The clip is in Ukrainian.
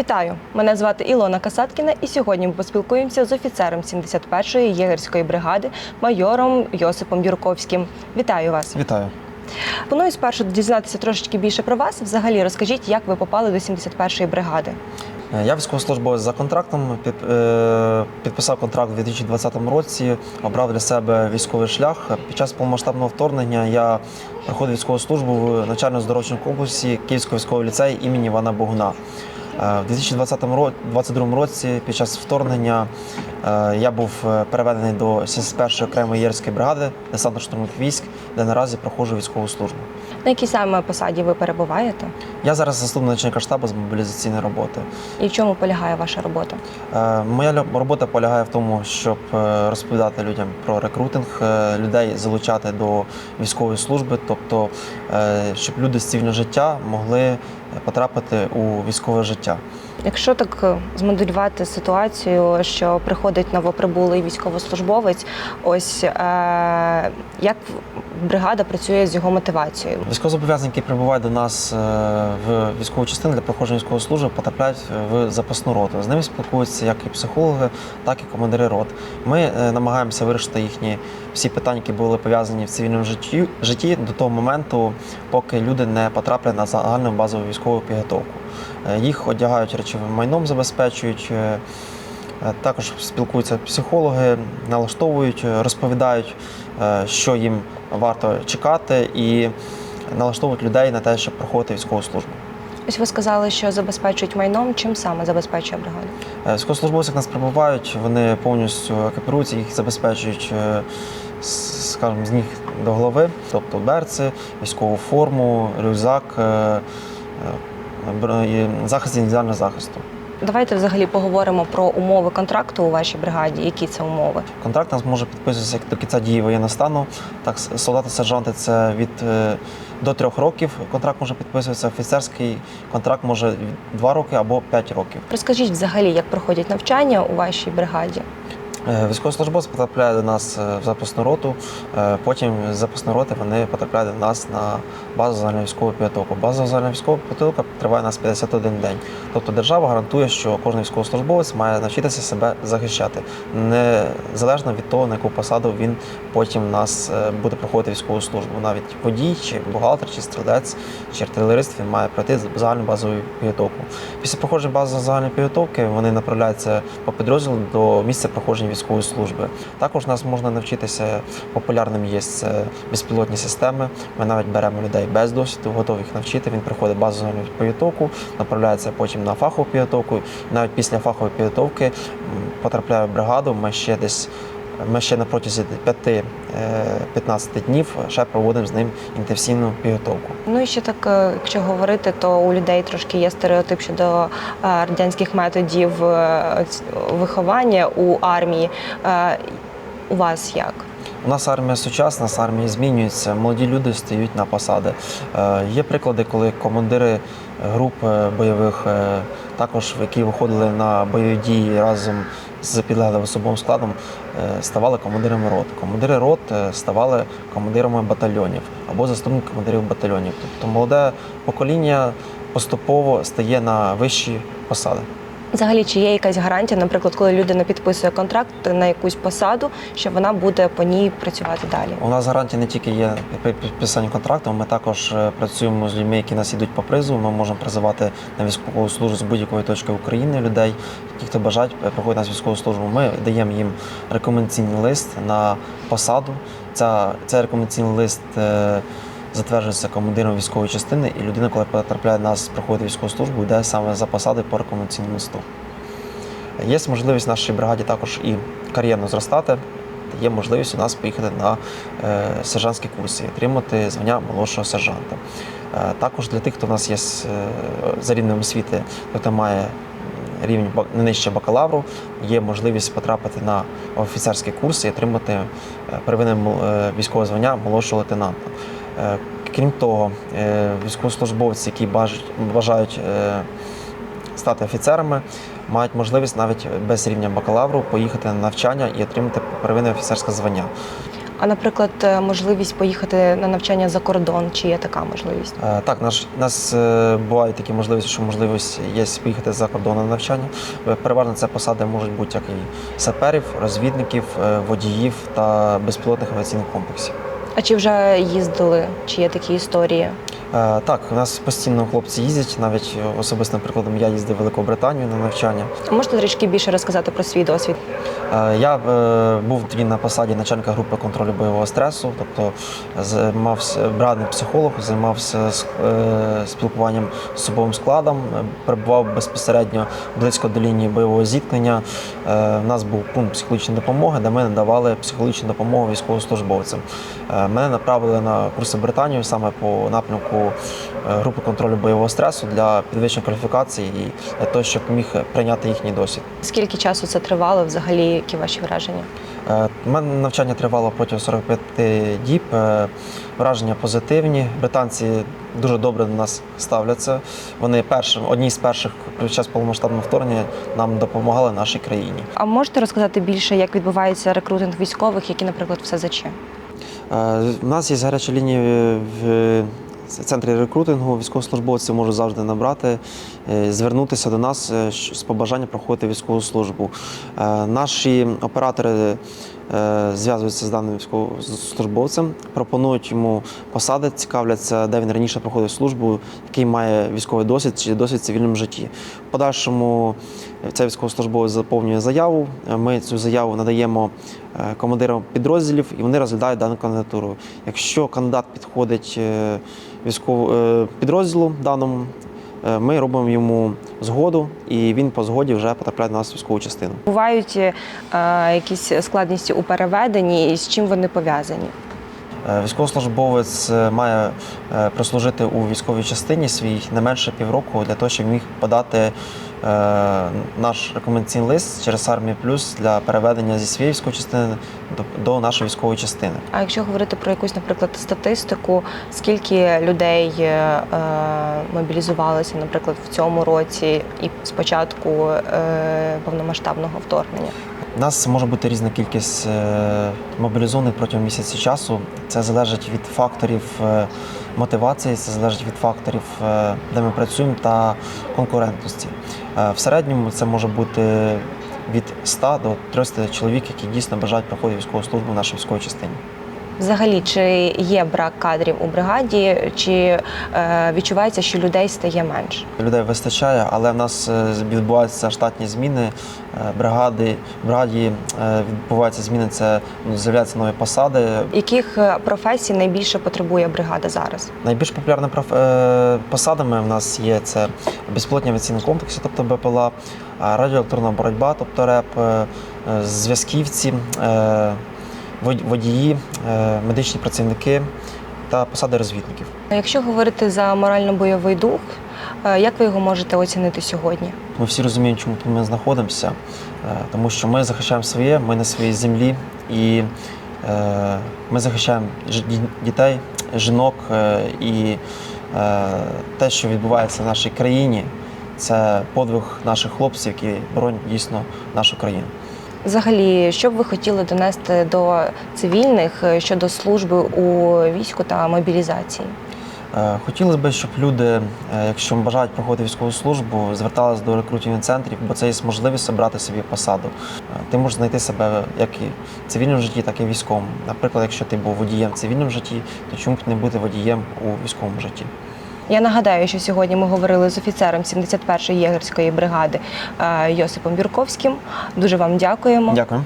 Вітаю! Мене звати Ілона Касаткіна, і сьогодні ми поспілкуємося з офіцером 71-ї єгерської бригади, майором Йосипом Юрковським. Вітаю вас! Вітаю. Пропоную спершу дізнатися трошечки більше про вас. Взагалі розкажіть, як ви попали до 71-ї бригади. Е, Я військовослужбовець за контрактом. під- е, Підписав контракт у 2020 році, обрав для себе військовий шлях. Під час повномасштабного вторгнення я проходив військову службу в навчально-здоровчому комплексі Київського військового ліцею імені Івана Богуна. Е, В 2022 році, під час вторгнення, е, я був е, переведений до 71-ї окремої єрської бригади десантно-штурмових військ, де наразі проходжу військову службу. На якій саме посаді ви перебуваєте? Я зараз заступник начальника штабу з мобілізаційної роботи. І в чому полягає ваша робота? Моя робота полягає в тому, щоб розповідати людям про рекрутинг, людей залучати до військової служби, тобто щоб люди з цивільного життя могли потрапити у військове життя. Якщо так е, змоделювати ситуацію, що приходить новоприбулий військовослужбовець, ось е, як бригада працює з його мотивацією? Військовозобов'язані, які прибувають до нас е, в військову частину для проходження військової служби, потрапляють в запасну роту. З ними спілкуються як і психологи, так і командири рот. Ми намагаємося вирішити їхні всі питання, які були пов'язані в цивільному житті, житті до того моменту, поки люди не потраплять на загальну базову військову підготовку. Е, Їх одягають речовим майном, забезпечують. е, Е, Також спілкуються психологи, налаштовують, розповідають, що їм варто чекати, і налаштовують людей на те, щоб проходити військову службу. Ось ви сказали, що забезпечують майном. Чим саме забезпечує бригада? Військовослужбовці, нас прибувають, вони повністю екіпіруються, їх забезпечують, скажімо, з ніг до голови, тобто берці, військову форму, рюкзак, захист індивідуального захисту. Давайте взагалі поговоримо про умови контракту у вашій бригаді. Які це умови? Контракт у нас може підписуватися як до кінця дії воєнного стану. Так, солдати, сержанти це від е, до трьох років. Контракт може підписуватися. Офіцерський контракт може два роки або п'ять років. Розкажіть взагалі, як проходять навчання у вашій бригаді? Е, Військовослужбовець потрапляє до нас е, в запасну роту. е, Потім з запасної роти вони потрапляють до нас на базу загальної військової підготовки. База загальної військової підготовки триває у нас 51 день. Тобто держава гарантує, що кожен військовослужбовець має навчитися себе захищати, незалежно від того, на яку посаду він потім у нас буде проходити військову службу. Навіть водій, чи бухгалтер, чи стрілець, чи артилерист він має пройти загальну базову підготовку. Після проходження бази загальної підготовки вони направляються по підрозділу до місця проходження військової служби. Також нас можна навчитися популярним є це безпілотні системи. Ми навіть беремо людей без досвіду, готові їх навчити. Він приходить загальну підготовку, направляється потім на фахову підготовку. Навіть після фахової підготовки потрапляє в бригаду. Ми ще десь. Ми ще на протязі 5-15 днів ще проводимо з ним інтенсивну підготовку. Ну і ще так, е, якщо говорити, то у людей трошки є стереотип щодо е, радянських методів е, виховання у армії. Е, У вас як? У нас армія сучасна, нас армія змінюється, молоді люди стають на посади. Е, є приклади, коли командири груп е, бойових, е, також які виходили на бойові дії разом з підлеглим особовим складом, е, ставали командирами рот. Командири рот е, ставали командирами батальйонів або заступник командирів батальйонів. Тобто молоде покоління поступово стає на вищі посади. Взагалі, чи є якась гарантія, наприклад, коли людина підписує контракт на якусь посаду, що вона буде по ній працювати далі? У нас гарантія не тільки є при підписанні контракту, ми також е, працюємо з людьми, які нас ідуть по призову. Ми можемо призивати на військову службу з будь-якої точки України людей. Ті, хто бажають е, проходити нас військову службу, ми даємо їм рекомендаційний лист на посаду. Ця, цей рекомендаційний лист е, затверджується командиром військової частини, і людина, коли потрапляє до нас проходити військову службу, йде саме за посади по рекомендаційному листу. Є можливість нашій бригаді також і кар'єрно зростати. Є можливість у нас поїхати на е, сержантські курси, отримати звання молодшого сержанта. Е, також для тих, хто в нас є е, за рівнем освіти, хто має рівень не нижче бакалавру, є можливість потрапити на офіцерські курси і отримати первинне військове звання молодшого лейтенанта. Е, Крім того, е, військовослужбовці, які бажають, е, стати офіцерами, мають можливість навіть без рівня бакалавру поїхати на навчання і отримати первинне офіцерське звання. А наприклад, можливість поїхати на навчання за кордон, чи є така можливість? Так, наш нас бувають такі можливості, що можливість є поїхати за кордон на навчання. Переважно це посади можуть бути як і саперів, розвідників, водіїв та безпілотних авіаційних комплексів. А чи вже їздили? Чи є такі історії? Е, Так, у нас постійно хлопці їздять. Навіть е, особистим прикладом я їздив в Великобританію на навчання. Можете трішки більше розказати про свій досвід? Е, Я е, був тоді на посаді начальника групи контролю бойового стресу, тобто займався брадний психолог, займався е, спілкуванням з особовим складом, перебував безпосередньо близько до лінії бойового зіткнення. Е, У нас був пункт психологічної допомоги, де ми надавали психологічну допомогу військовослужбовцям. Е, Мене направили на курси Британію саме по напрямку е, групи контролю бойового стресу для підвищення кваліфікації і для того, щоб міг прийняти їхній досвід. Скільки часу це тривало? Взагалі, які ваші враження? Е, У мене навчання тривало протягом 45 діб. Е, Враження позитивні. Британці дуже добре до нас ставляться. Вони першим, одні з перших під час повномасштабного вторгнення нам допомагали нашій країні. А можете розказати більше, як відбувається рекрутинг військових, які, наприклад, в СЗЧ? У нас є гаряча лінія в центрі рекрутингу. Військовослужбовці можуть завжди набрати, звернутися до нас е, з побажанням проходити військову службу. Е, Наші оператори е, зв'язуються з даним військовослужбовцем, пропонують йому посади, цікавляться, де він раніше проходив службу, який має військовий досвід чи досвід в цивільному житті. В подальшому е, цей військовослужбовець заповнює заяву. е, Ми цю заяву надаємо е, командирам підрозділів, і вони розглядають дану кандидатуру. Якщо кандидат підходить е, військовому е, підрозділу даному, е, ми робимо йому згоду, і він по згоді вже потрапляє до нас в військову частину. Бувають е, якісь складності у переведенні, і з чим вони пов'язані? Е, Військовослужбовець е, має е, прослужити у військовій частині свій не менше півроку для того, щоб міг подати е, наш рекомендаційний лист через армію плюс для переведення зі своєї військової частини до, нашої військової частини. А якщо говорити про якусь, наприклад, статистику, скільки людей е, е, мобілізувалося, наприклад, в цьому році і з початку е, повномасштабного вторгнення? У нас може бути різна кількість е, мобілізованих протягом місяця часу. Це залежить від факторів е, мотивації, це залежить від факторів, е, де ми працюємо, та конкурентності. Е, В середньому це може бути від 100 до 300 чоловік, які дійсно бажають проходити військову службу в нашій військовій частині. Взагалі, чи є брак кадрів у бригаді, чи е, відчувається, що людей стає менше? Людей вистачає, але в нас е, відбуваються штатні зміни е, бригади. В бригаді відбуваються зміни. Це ну, з'являються нові посади, Яких професій найбільше потребує бригада зараз? Найбільш популярними проф- посадами в нас є це безпілотні авіаційні комплекси, тобто БПЛА, радіоелектронна боротьба, тобто РЕП, зв'язківці, водії, е, медичні працівники та посади розвідників. Якщо говорити за морально-бойовий дух, е, як ви його можете оцінити сьогодні? Ми всі розуміємо, чому тут ми знаходимося, е, тому що ми захищаємо своє, ми на своїй землі і ми захищаємо дітей, жінок і те, що відбувається в нашій країні, це подвиг наших хлопців, які боронять дійсно нашу країну. Взагалі, що б ви хотіли донести до цивільних е, щодо служби у війську та мобілізації? Е, Хотілося б, щоб люди, е, якщо бажають проходити військову службу, зверталися до рекрутингових центрів, бо це є можливість обрати собі посаду. Ти можеш знайти себе як і в цивільному житті, так і в військовому. Наприклад, якщо ти був водієм в цивільному житті, то чому б не бути водієм у військовому житті? Я нагадаю, що сьогодні ми говорили з офіцером 71-ї єгерської бригади е, Йосипом Юрковським. Дуже вам дякуємо. Дякую.